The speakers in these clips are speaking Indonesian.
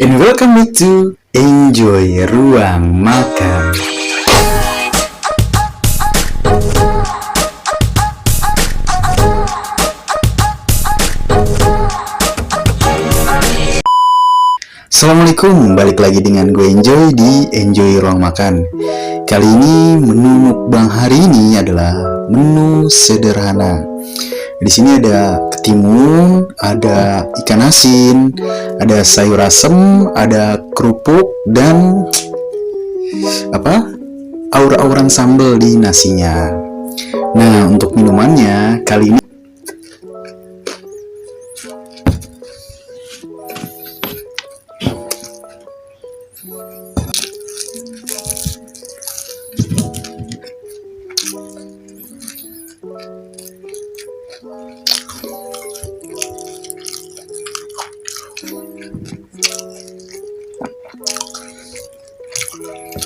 And welcome to Enjoy Ruang Makan. Assalamualaikum, balik lagi dengan gue Enjoy di Enjoy Ruang Makan. Kali ini menu mukbang hari ini adalah menu sederhana. Di sini ada ketimun, ada ikan asin, ada sayur asem, ada kerupuk dan apa? Aur-auran sambal di nasinya. Nah, untuk minumannya kali ini Thank you.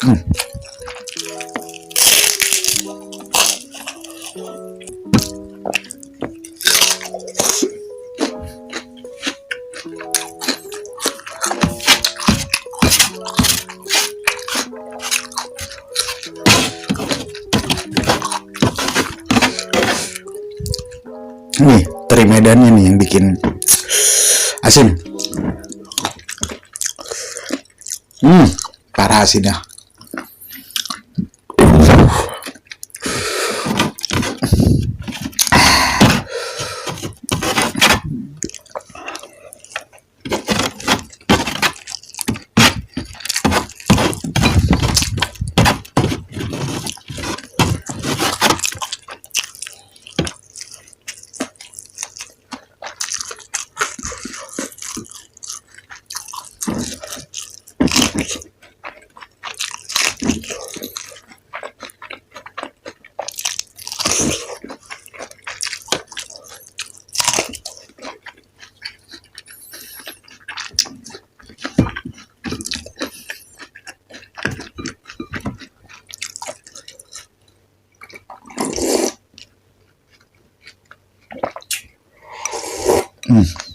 Nih teri medannya nih yang bikin asin. Hmm, parah asinnya. Mm-hmm.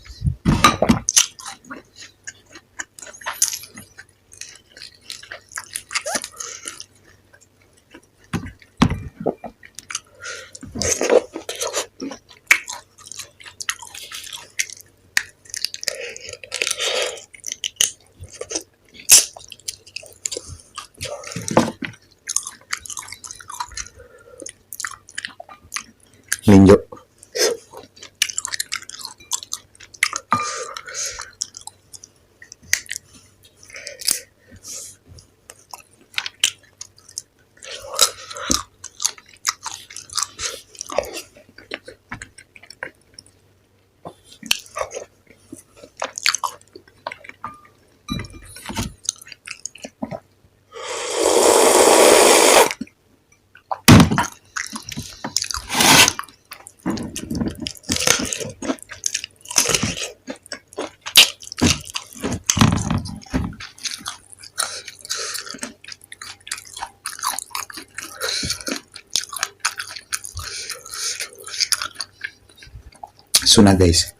Ninjo zonas de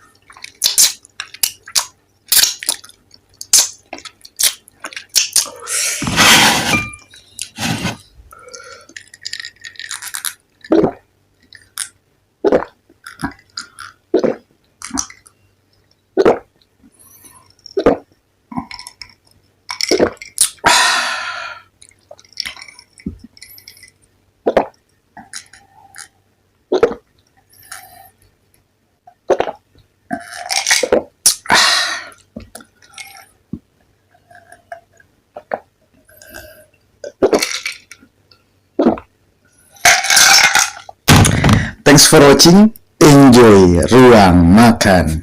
for watching. Enjoy ruang makan.